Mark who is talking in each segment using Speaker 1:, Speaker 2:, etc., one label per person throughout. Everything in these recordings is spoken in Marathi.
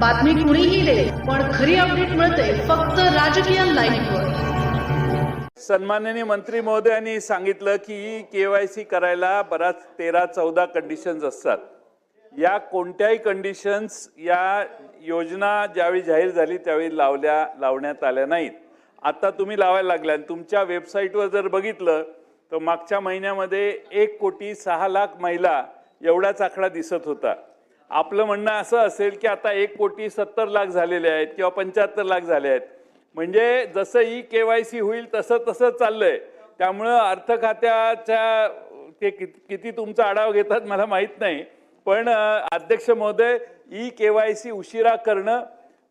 Speaker 1: बातमी कुणीही दे पण खरी अपडेट मिळते फक्त राजकीय लाईव्हवर
Speaker 2: सन्माननीय मंत्री महोदयांनी सांगितलं की केवायसी करायला बराच तेरा चौदा कंडिशन्स असतात. या कोणत्याही कंडिशन्स या योजना ज्यावेळी जाहीर झाली त्यावेळी लावल्या लावण्यात आल्या नाहीत. आता तुम्ही लावायला लागल्या आणि तुमच्या वेबसाईटवर जर बघितलं तर मागच्या महिन्यामध्ये एक कोटी सहा लाख महिला एवढाच आकडा दिसत होता. आपलं म्हणणं असं असेल की आता एक कोटी सत्तर लाख झालेले आहेत किंवा पंच्याहत्तर लाख झाले आहेत. म्हणजे जसं ई के वाय सी होईल तसं तसं चाललंय. त्यामुळं अर्थ खात्याच्या ते किती तुमचा आढावा घेतात मला माहीत नाही. पण अध्यक्ष महोदय ई के वाय सी उशिरा करणं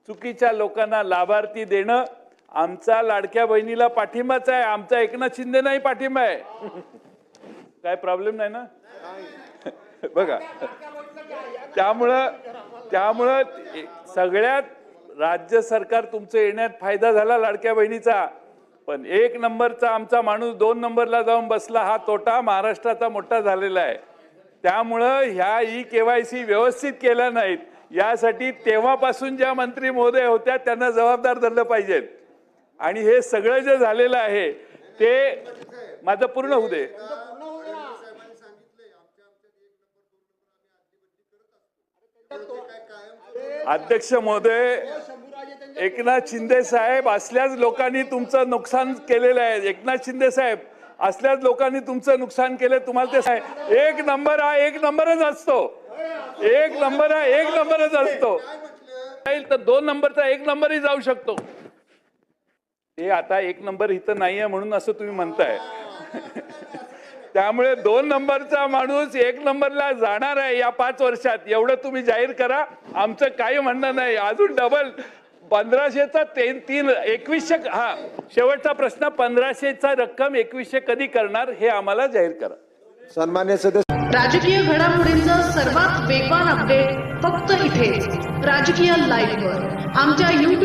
Speaker 2: चुकीच्या लोकांना लाभार्थी देणं आमचा लाडक्या बहिणीला पाठिंबाच आहे. आमचा एकनाथ शिंदे नाही पाठिंबा आहे. काय प्रॉब्लेम नाही ना? बघा. त्यामुळं त्यामुळं सगळ्यात राज्य सरकार तुमचं येण्यात फायदा झाला लाडक्या बहिणीचा. पण एक नंबरचा आमचा माणूस दोन नंबरला जाऊन बसला हा तोटा महाराष्ट्राचा मोठा झालेला आहे. त्यामुळं ह्या ई के वाय सी व्यवस्थित केल्या नाहीत. यासाठी तेव्हापासून ज्या मंत्री महोदय होत्या त्यांना जबाबदार धरलं पाहिजेत आणि हे सगळं जे झालेलं आहे ते माझं पूर्ण होऊ दे. अध्यक्ष महोदय एकनाथ शिंदे साहेब असल्याच लोकांनी तुमचं नुकसान केलेलं आहे. एकनाथ शिंदे साहेब असल्याच लोकांनी तुमचं नुकसान केलं तुम्हाला ते साहेब एक नंबर हा एक नंबरच असतो. एक नंबर हा एक नंबरच असतो. तर दोन नंबरचा एक नंबरही जाऊ शकतो. हे आता एक नंबर इथं नाहीये म्हणून असं तुम्ही म्हणताय. त्यामुळे दोन नंबरचा माणूस एक नंबरला जाणार आहे या पाच वर्षात. एवढं तुम्ही जाहीर करा. आमचं काही म्हणणं नाही. अजून डबल पंधराशेचा तीन तीन एकवीसशे हा शेवटचा प्रश्न पंधराशेचा रक्कम एकवीसशे कधी करणार हे आम्हाला जाहीर करा.
Speaker 3: सन्मान्य सदस्य
Speaker 1: राजकीय घडामोडींचा सर्वात वेगवान अपडेट फक्त इथेच राजकीय लाईव्हवर आमच्या युट्यूब